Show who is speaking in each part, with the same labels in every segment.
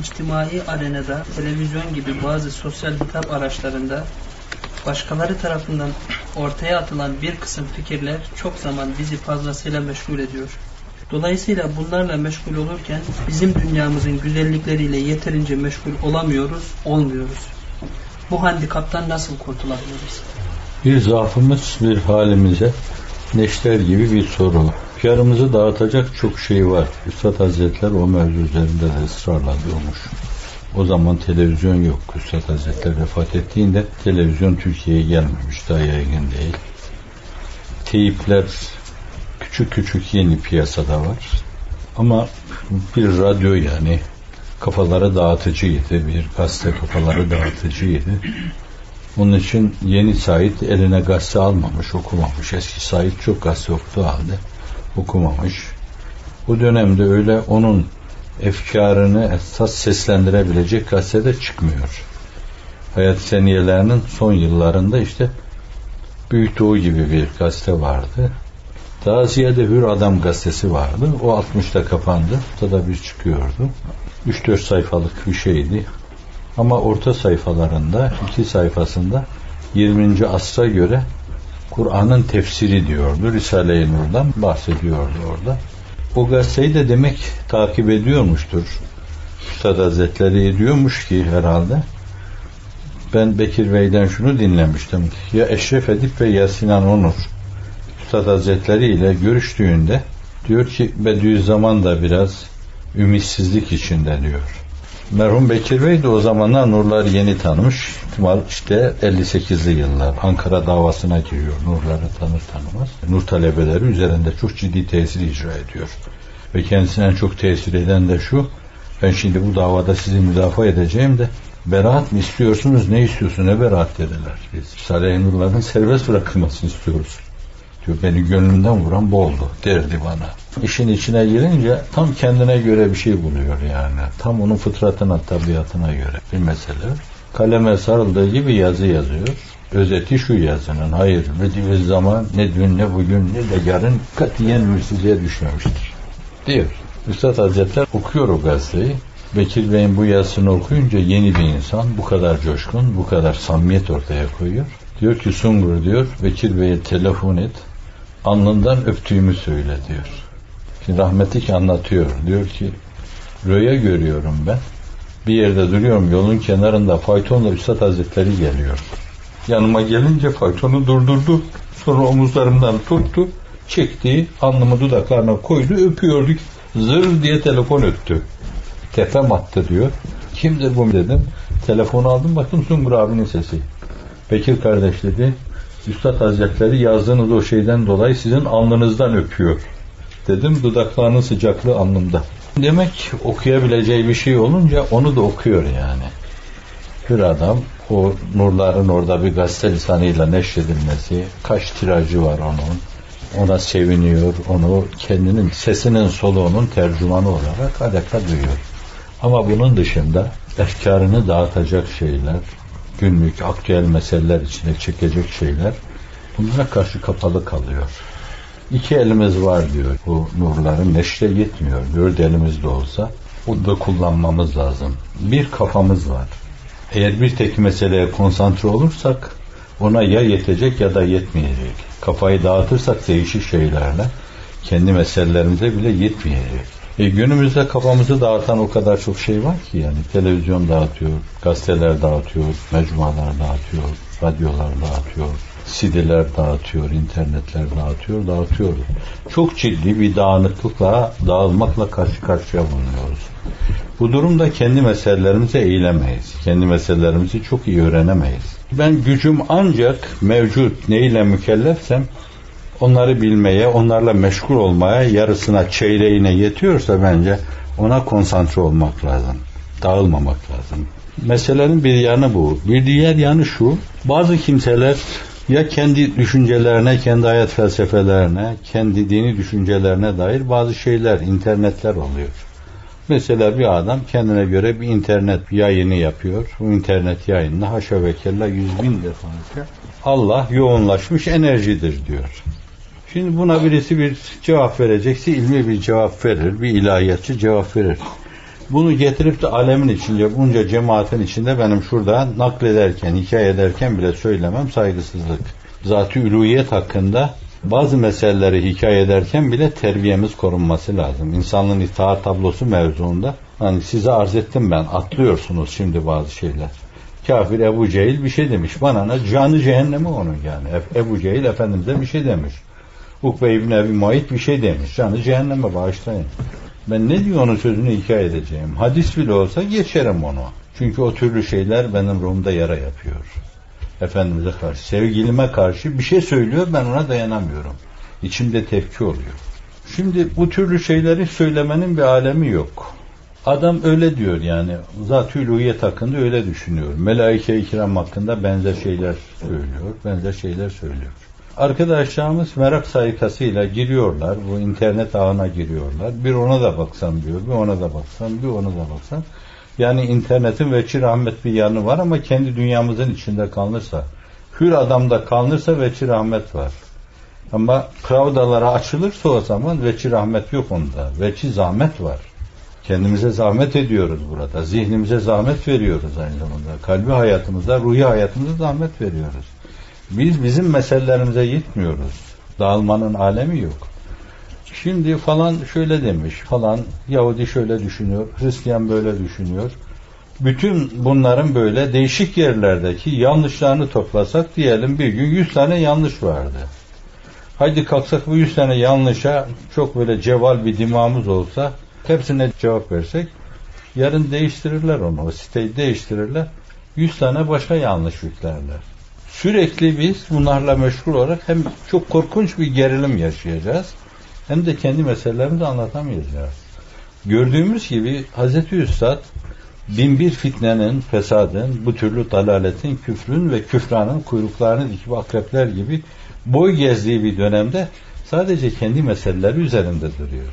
Speaker 1: içtimai arenada, televizyon gibi bazı sosyal hitap araçlarında başkaları tarafından ortaya atılan bir kısım fikirler çok zaman bizi fazlasıyla meşgul ediyor. Dolayısıyla bunlarla meşgul olurken bizim dünyamızın güzellikleriyle yeterince meşgul olamıyoruz, olmuyoruz. Bu handikaptan nasıl kurtulabiliriz?
Speaker 2: Bir zaafımız bir halimize neşter gibi bir soru. Yarımızı dağıtacak çok şey var. Üstad Hazretler o mevzu üzerinde de ısrarla durmuş. O zaman televizyon yok. Üstad Hazretleri vefat ettiğinde televizyon Türkiye'ye gelmemiş. Daha yaygın değil. Teyipler küçük küçük yeni piyasada var. Ama bir radyo yani kafaları dağıtıcıydı. Bir gazete kafaları dağıtıcıydı. Onun için yeni Said eline gazete almamış, okumamış. Eski Said çok gazete okuduğu halde okumamış. Bu dönemde öyle onun efkarını esas seslendirebilecek gazete çıkmıyor. Hayat seniyelerinin son yıllarında işte Büyük Doğu gibi bir gazete vardı. Daha ziyade Hür Adam gazetesi vardı. O 60'ta kapandı. Ortada bir çıkıyordu. 3-4 sayfalık bir şeydi. Ama orta sayfalarında, iki sayfasında 20. asra göre Kur'an'ın tefsiri diyordu. Risale-i Nur'dan bahsediyordu orada. O gazeteyi de demek takip ediyormuştur. Üstad Hazretleri ediyormuş ki herhalde. Ben Bekir Bey'den şunu dinlemiştim. Ya Eşref Edip ve ya Sinan Onur Üstad Hazretleri ile görüştüğünde diyor ki Bediüzzaman da biraz ümitsizlik içinde diyor. Merhum Bekir Bey de o zamanlar nurları yeni tanımış. Var işte 58'li yıllar. Ankara davasına giriyor. Nurları tanır tanımaz. Nur talebeleri üzerinde çok ciddi tesir icra ediyor. Ve kendisine çok tesir eden de şu. Ben şimdi bu davada sizi müdafaa edeceğim de beraat mı istiyorsunuz? Ne istiyorsun? Ne beraat dediler. Biz Salih Nurların serbest bırakılmasını istiyoruz. Diyor beni gönlümden vuran boldu derdi bana. İşin içine girince tam kendine göre bir şey buluyor yani. Tam onun fıtratına, tabiatına göre bir mesele. Kaleme sarıldığı gibi yazı yazıyor. Özeti şu yazının. Hayır ve zaman ne dün ne bugün ne de yarın katiyen ümitsizliğe düşmemiştir. Diyor. Üstad Hazretler okuyor o gazeteyi. Bekir Bey'in bu yazısını okuyunca yeni bir insan bu kadar coşkun, bu kadar samimiyet ortaya koyuyor. Diyor ki Sungur diyor, Bekir Bey'e telefon et, alnından öptüğümü söyle diyor. Şimdi rahmetlik anlatıyor. Diyor ki rüya görüyorum ben. Bir yerde duruyorum yolun kenarında faytonla Üstad Hazretleri geliyor. Yanıma gelince faytonu durdurdu. Sonra omuzlarımdan tuttu. Çekti. Alnımı dudaklarına koydu. Öpüyorduk. Zır diye telefon öttü. Tepem attı diyor. Kimdir bu dedim. Telefonu aldım baktım Sungur abinin sesi. Bekir kardeş dedi. Üstad Hazretleri yazdığınız o şeyden dolayı sizin alnınızdan öpüyor. Dedim dudaklarının sıcaklığı alnımda. Demek okuyabileceği bir şey olunca onu da okuyor yani. Bir adam o nurların orada bir gazete lisanıyla neşredilmesi, kaç tirajı var onun. Ona seviniyor, onu kendinin sesinin soluğunun tercümanı olarak adeta duyuyor. Ama bunun dışında efkarını dağıtacak şeyler, günlük aktüel meseleler içine çekecek şeyler bunlara karşı kapalı kalıyor. İki elimiz var diyor. Bu nurların neşre yetmiyor. Dört elimizde olsa bunu da kullanmamız lazım. Bir kafamız var. Eğer bir tek meseleye konsantre olursak ona ya yetecek ya da yetmeyecek. Kafayı dağıtırsak değişik şeylerle kendi meselelerimize bile yetmeyecek. E, günümüzde kafamızı dağıtan o kadar çok şey var ki yani televizyon dağıtıyor, gazeteler dağıtıyor, mecmualar dağıtıyor, radyolar dağıtıyor, CD'ler dağıtıyor, internetler dağıtıyor, dağıtıyor. Çok ciddi bir dağınıklıkla, dağılmakla karşı karşıya bulunuyoruz. Bu durumda kendi meselelerimize eğilemeyiz. Kendi meselelerimizi çok iyi öğrenemeyiz. Ben gücüm ancak mevcut neyle mükellefsem onları bilmeye, onlarla meşgul olmaya yarısına, çeyreğine yetiyorsa bence ona konsantre olmak lazım. Dağılmamak lazım. Meselenin bir yanı bu. Bir diğer yanı şu. Bazı kimseler ya kendi düşüncelerine, kendi hayat felsefelerine, kendi dini düşüncelerine dair bazı şeyler, internetler oluyor. Mesela bir adam kendine göre bir internet yayını yapıyor. Bu internet yayınına haşa ve kella yüz bin defa Allah yoğunlaşmış enerjidir diyor. Şimdi buna birisi bir cevap verecekse ilmi bir cevap verir, bir ilahiyatçı cevap verir. Bunu getirip de alemin içince, bunca cemaatin içinde benim şurada naklederken, hikaye ederken bile söylemem saygısızlık. Zat-ı üluyet hakkında bazı meseleleri hikaye ederken bile terbiyemiz korunması lazım. İnsanlığın itaat tablosu mevzuunda hani size arz ettim ben atlıyorsunuz şimdi bazı şeyler. Kafir Ebu Cehil bir şey demiş. Bana ne? Canı cehennemi onun yani. Ebu Cehil Efendimiz'e bir şey demiş. Ukbe İbni Ebi Muayit bir şey demiş. Canı cehenneme bağışlayın. Ben ne diyor onun sözünü hikaye edeceğim. Hadis bile olsa geçerim onu. Çünkü o türlü şeyler benim ruhumda yara yapıyor. Efendimiz'e karşı, sevgilime karşı bir şey söylüyor ben ona dayanamıyorum. İçimde tepki oluyor. Şimdi bu türlü şeyleri söylemenin bir alemi yok. Adam öyle diyor yani. Zat-ı uluhiyet hakkında öyle düşünüyor. Melaike-i kiram hakkında benzer şeyler söylüyor. Benzer şeyler söylüyor. Arkadaşlarımız merak sayıkasıyla giriyorlar. Bu internet ağına giriyorlar. Bir ona da baksam diyor. Bir ona da baksam, bir ona da baksam. Yani internetin veçi rahmet bir yanı var ama kendi dünyamızın içinde kalınırsa, hür adamda kalınırsa veçi rahmet var. Ama kravdalara açılırsa o zaman veçi rahmet yok onda. Veçi zahmet var. Kendimize zahmet ediyoruz burada. Zihnimize zahmet veriyoruz aynı zamanda. Kalbi hayatımızda, ruhi hayatımızda zahmet veriyoruz. Biz bizim meselelerimize gitmiyoruz. Dağılmanın alemi yok. Şimdi falan şöyle demiş, falan Yahudi şöyle düşünüyor, Hristiyan böyle düşünüyor. Bütün bunların böyle değişik yerlerdeki yanlışlarını toplasak diyelim bir gün 100 tane yanlış vardı. Haydi kalksak bu 100 tane yanlışa çok böyle ceval bir dimağımız olsa hepsine cevap versek yarın değiştirirler onu. O siteyi değiştirirler. 100 tane başka yanlış yüklerler. Sürekli biz bunlarla meşgul olarak hem çok korkunç bir gerilim yaşayacağız hem de kendi meselelerimizi anlatamayacağız. Gördüğümüz gibi Hazreti Üstad binbir fitnenin, fesadın, bu türlü dalaletin, küfrün ve küfranın kuyruklarını dikip akrepler gibi boy gezdiği bir dönemde sadece kendi meseleleri üzerinde duruyor.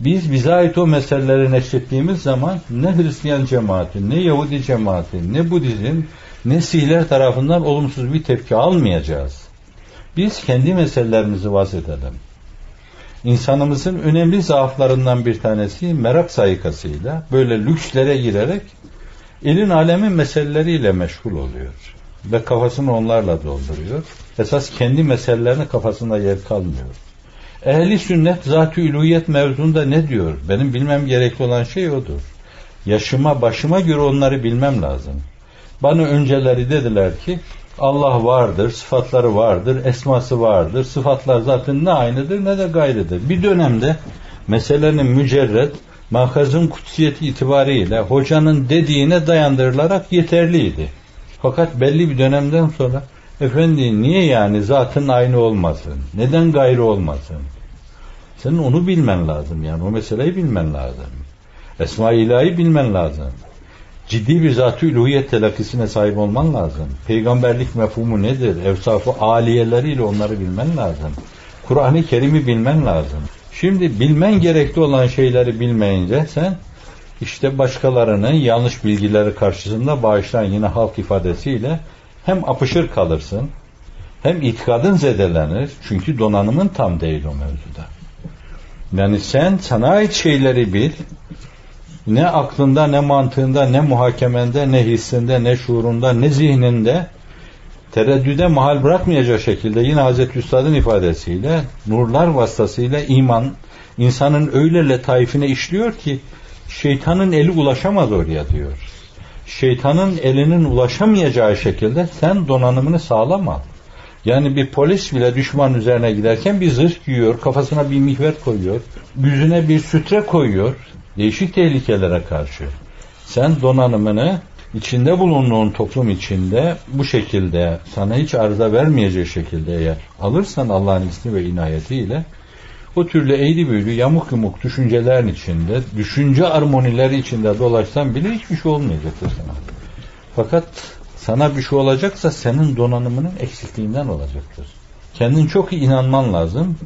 Speaker 2: Biz bize ait o meseleleri neşrettiğimiz zaman ne Hristiyan cemaati, ne Yahudi cemaati, ne Budizm, ne Sihler tarafından olumsuz bir tepki almayacağız. Biz kendi meselelerimizi vaz edelim. İnsanımızın önemli zaaflarından bir tanesi merak sayıkasıyla böyle lükslere girerek elin alemin meseleleriyle meşgul oluyor. Ve kafasını onlarla dolduruyor. Esas kendi meselelerine kafasında yer kalmıyor. Ehli sünnet zat-ı üluyet mevzunda ne diyor? Benim bilmem gerekli olan şey odur. Yaşıma başıma göre onları bilmem lazım. Bana önceleri dediler ki Allah vardır, sıfatları vardır, esması vardır. Sıfatlar zaten ne aynıdır ne de gayrıdır. Bir dönemde meselenin mücerret, makazın kutsiyeti itibariyle hocanın dediğine dayandırılarak yeterliydi. Fakat belli bir dönemden sonra efendi niye yani zatın aynı olmasın? Neden gayrı olmasın? Senin onu bilmen lazım yani o meseleyi bilmen lazım. Esma-i ilahi bilmen lazım ciddi bir zat-ı uluhiyet telakkisine sahip olman lazım. Peygamberlik mefhumu nedir? Evsafı aliyeleriyle onları bilmen lazım. Kur'an-ı Kerim'i bilmen lazım. Şimdi bilmen gerekli olan şeyleri bilmeyince sen işte başkalarının yanlış bilgileri karşısında bağışlayan yine halk ifadesiyle hem apışır kalırsın hem itikadın zedelenir. Çünkü donanımın tam değil o mevzuda. Yani sen sana ait şeyleri bil, ne aklında, ne mantığında, ne muhakemende, ne hissinde, ne şuurunda, ne zihninde tereddüde mahal bırakmayacak şekilde yine Hazreti Üstad'ın ifadesiyle nurlar vasıtasıyla iman insanın öyle letaifine işliyor ki şeytanın eli ulaşamaz oraya diyor. Şeytanın elinin ulaşamayacağı şekilde sen donanımını sağlama. Yani bir polis bile düşman üzerine giderken bir zırh giyiyor, kafasına bir mihver koyuyor, yüzüne bir sütre koyuyor, değişik tehlikelere karşı sen donanımını içinde bulunduğun toplum içinde bu şekilde sana hiç arıza vermeyecek şekilde eğer alırsan Allah'ın izni ve inayetiyle o türlü eğri büğrü yamuk yumuk düşüncelerin içinde, düşünce armonileri içinde dolaşsan bile hiçbir şey olmayacaktır sana. Fakat sana bir şey olacaksa senin donanımının eksikliğinden olacaktır. Kendin çok iyi inanman lazım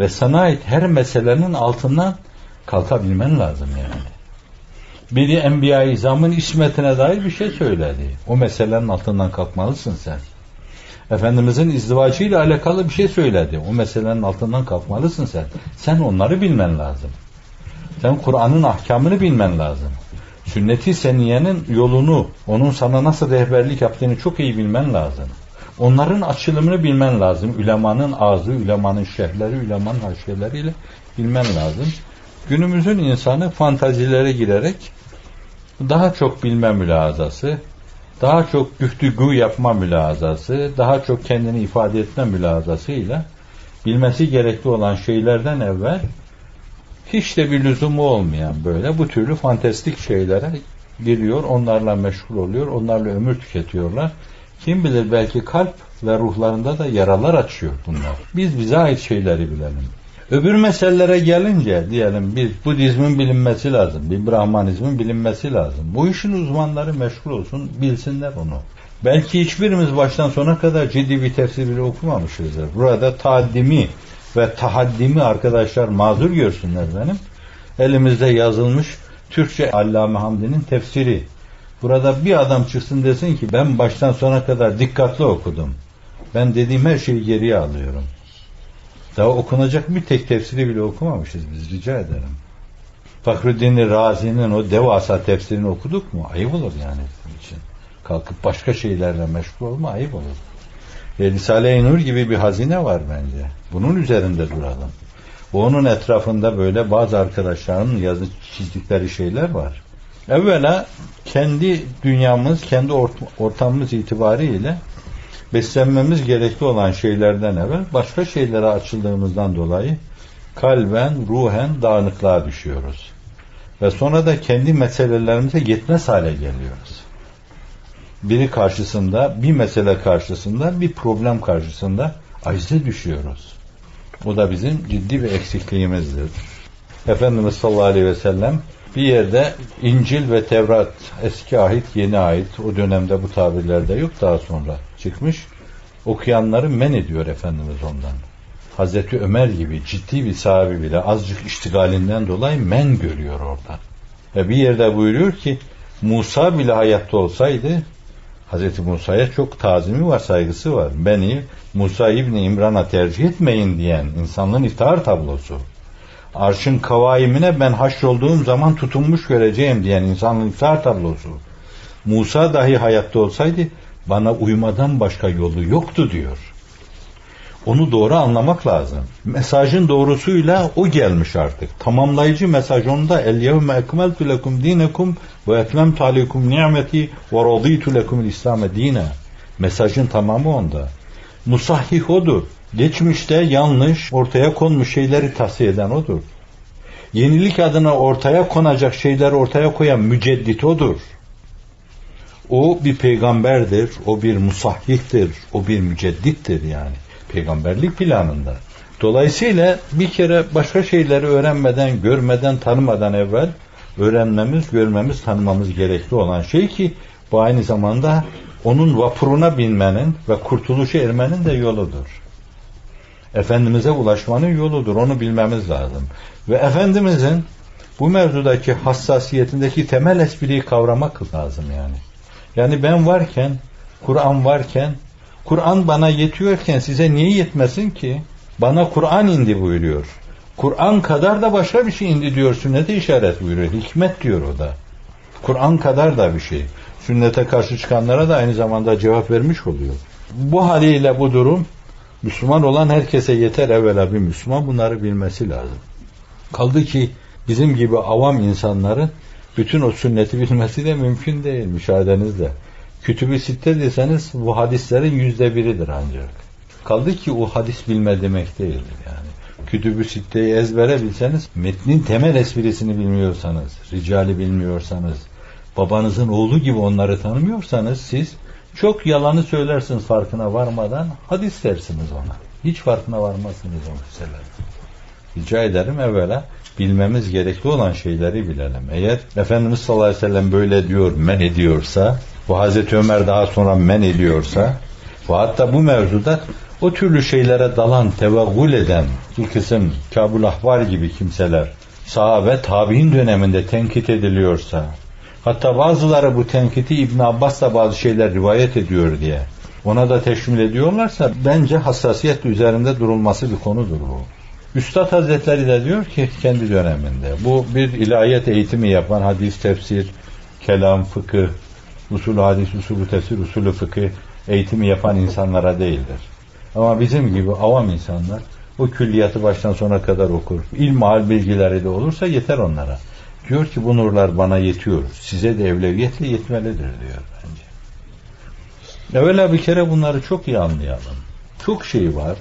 Speaker 2: ve sana ait her meselenin altından kalkabilmen lazım yani. Biri Enbiya-i İzam'ın ismetine dair bir şey söyledi. O meselenin altından kalkmalısın sen. Efendimizin izdivacıyla alakalı bir şey söyledi. O meselenin altından kalkmalısın sen. Sen onları bilmen lazım. Sen Kur'an'ın ahkamını bilmen lazım. Sünnet-i seniyenin yolunu, onun sana nasıl rehberlik yaptığını çok iyi bilmen lazım. Onların açılımını bilmen lazım. Ülemanın ağzı, ülemanın şerhleri, ülemanın haşiyeleriyle bilmen lazım. Günümüzün insanı fantazilere girerek daha çok bilme mülazası, daha çok güftügü yapma mülazası, daha çok kendini ifade etme mülazasıyla bilmesi gerekli olan şeylerden evvel hiç de bir lüzumu olmayan böyle bu türlü fantastik şeylere giriyor, onlarla meşgul oluyor, onlarla ömür tüketiyorlar. Kim bilir belki kalp ve ruhlarında da yaralar açıyor bunlar. Biz bize ait şeyleri bilelim. Öbür meselelere gelince diyelim biz Budizmin bilinmesi lazım, bir Brahmanizmin bilinmesi lazım. Bu işin uzmanları meşgul olsun, bilsinler onu. Belki hiçbirimiz baştan sona kadar ciddi bir tefsir bile okumamışızdır. Burada taaddimi ve tahaddimi arkadaşlar mazur görsünler benim. Elimizde yazılmış Türkçe Allame Hamdi'nin tefsiri. Burada bir adam çıksın desin ki ben baştan sona kadar dikkatli okudum. Ben dediğim her şeyi geriye alıyorum. Daha okunacak bir tek tefsiri bile okumamışız biz rica ederim. Fakruddin Razi'nin o devasa tefsirini okuduk mu? Ayıp olur yani bizim için. Kalkıp başka şeylerle meşgul olma ayıp olur. E, Risale-i Nur gibi bir hazine var bence. Bunun üzerinde duralım. Onun etrafında böyle bazı arkadaşlarının yazı çizdikleri şeyler var. Evvela kendi dünyamız, kendi ortamımız itibariyle beslenmemiz gerekli olan şeylerden evvel başka şeylere açıldığımızdan dolayı kalben, ruhen dağınıklığa düşüyoruz. Ve sonra da kendi meselelerimize yetmez hale geliyoruz. Biri karşısında, bir mesele karşısında, bir problem karşısında acize düşüyoruz. Bu da bizim ciddi bir eksikliğimizdir. Efendimiz sallallahu aleyhi ve sellem bir yerde İncil ve Tevrat eski ahit yeni ait o dönemde bu tabirlerde yok daha sonra çıkmış okuyanları men ediyor Efendimiz ondan. Hazreti Ömer gibi ciddi bir sahibi bile azıcık iştigalinden dolayı men görüyor orada. Ve bir yerde buyuruyor ki Musa bile hayatta olsaydı Hazreti Musa'ya çok tazimi var, saygısı var. Beni Musa İbni İmran'a tercih etmeyin diyen insanlığın iftihar tablosu arşın kavaimine ben olduğum zaman tutunmuş göreceğim diyen insanın iftihar tablosu. Musa dahi hayatta olsaydı bana uymadan başka yolu yoktu diyor. Onu doğru anlamak lazım. Mesajın doğrusuyla o gelmiş artık. Tamamlayıcı mesaj onda el yevme ekmeltu lekum dinekum ve etmemtu aleykum ni'meti ve raditu lekum İslam'e dine. Mesajın tamamı onda. Musahhih odur. Geçmişte yanlış, ortaya konmuş şeyleri tahsiye eden odur. Yenilik adına ortaya konacak şeyleri ortaya koyan müceddit odur. O bir peygamberdir, o bir musahhihtir, o bir müceddittir yani peygamberlik planında. Dolayısıyla bir kere başka şeyleri öğrenmeden, görmeden, tanımadan evvel öğrenmemiz, görmemiz, tanımamız gerekli olan şey ki bu aynı zamanda onun vapuruna binmenin ve kurtuluşa ermenin de yoludur. Efendimiz'e ulaşmanın yoludur. Onu bilmemiz lazım. Ve Efendimiz'in bu mevzudaki hassasiyetindeki temel espriyi kavramak lazım yani. Yani ben varken, Kur'an varken, Kur'an bana yetiyorken size niye yetmesin ki? Bana Kur'an indi buyuruyor. Kur'an kadar da başka bir şey indi diyor. Sünnete işaret buyuruyor. Hikmet diyor o da. Kur'an kadar da bir şey. Sünnete karşı çıkanlara da aynı zamanda cevap vermiş oluyor. Bu haliyle bu durum Müslüman olan herkese yeter evvela bir Müslüman bunları bilmesi lazım. Kaldı ki bizim gibi avam insanların bütün o sünneti bilmesi de mümkün değil müsaadenizle. Kütübü sitte deseniz bu hadislerin yüzde biridir ancak. Kaldı ki o hadis bilme demek değildir yani. Kütübü sitteyi ezbere bilseniz, metnin temel esprisini bilmiyorsanız, ricali bilmiyorsanız, babanızın oğlu gibi onları tanımıyorsanız siz çok yalanı söylersiniz farkına varmadan, hadis dersiniz ona. Hiç farkına varmazsınız o meseleler. Rica ederim evvela bilmemiz gerekli olan şeyleri bilelim. Eğer Efendimiz sallallahu aleyhi ve sellem böyle diyor, men ediyorsa, bu Hazreti Ömer daha sonra men ediyorsa, ve hatta bu mevzuda o türlü şeylere dalan, tevaggül eden bir kısım Kabul Ahvar gibi kimseler, sahabe tabi'in döneminde tenkit ediliyorsa, Hatta bazıları bu tenkiti İbn Abbas da bazı şeyler rivayet ediyor diye ona da teşmil ediyorlarsa bence hassasiyet üzerinde durulması bir konudur bu. Üstad Hazretleri de diyor ki kendi döneminde bu bir ilahiyat eğitimi yapan hadis, tefsir, kelam, fıkıh, usul hadis, usulü tefsir, usulü fıkıh eğitimi yapan insanlara değildir. Ama bizim gibi avam insanlar o külliyatı baştan sona kadar okur. İlmihal bilgileri de olursa yeter onlara. Diyor ki bu nurlar bana yetiyor. Size de evleviyetle yetmelidir diyor bence. Evvela bir kere bunları çok iyi anlayalım. Çok şey var.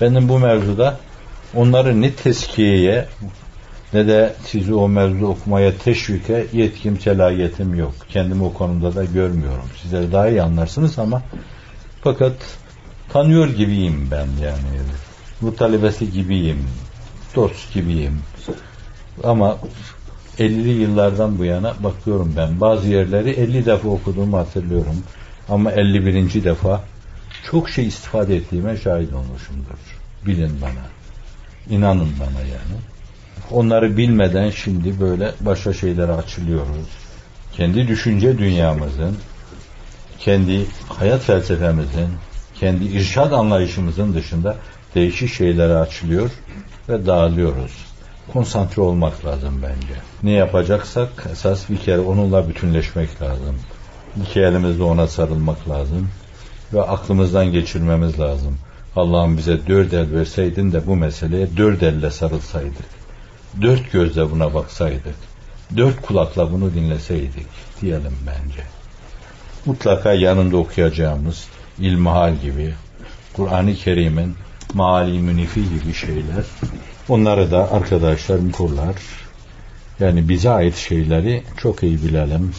Speaker 2: Benim bu mevzuda onları ne teskiyeye ne de sizi o mevzu okumaya teşvike yetkim, selahiyetim yok. Kendimi o konuda da görmüyorum. Sizler daha iyi anlarsınız ama fakat tanıyor gibiyim ben yani. Bu talebesi gibiyim. Dost gibiyim. Ama 50'li yıllardan bu yana bakıyorum ben. Bazı yerleri 50 defa okuduğumu hatırlıyorum. Ama 51. defa çok şey istifade ettiğime şahit olmuşumdur. Bilin bana. İnanın bana yani. Onları bilmeden şimdi böyle başka şeylere açılıyoruz. Kendi düşünce dünyamızın, kendi hayat felsefemizin, kendi irşad anlayışımızın dışında değişik şeylere açılıyor ve dağılıyoruz. Konsantre olmak lazım bence. Ne yapacaksak esas bir kere onunla bütünleşmek lazım. İki elimizle ona sarılmak lazım ve aklımızdan geçirmemiz lazım. Allah'ım bize dört el verseydin de bu meseleye dört elle sarılsaydık. Dört gözle buna baksaydık. Dört kulakla bunu dinleseydik diyelim bence. Mutlaka yanında okuyacağımız ilmihal gibi, Kur'an-ı Kerim'in maali münifi gibi şeyler. Onları da arkadaşlar okurlar. Yani bize ait şeyleri çok iyi bilelim.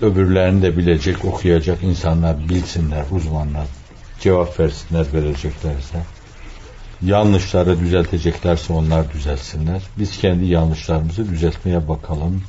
Speaker 2: Öbürlerini de bilecek, okuyacak insanlar bilsinler, uzmanlar. Cevap versinler vereceklerse. Yanlışları düzelteceklerse onlar düzelsinler. Biz kendi yanlışlarımızı düzeltmeye bakalım.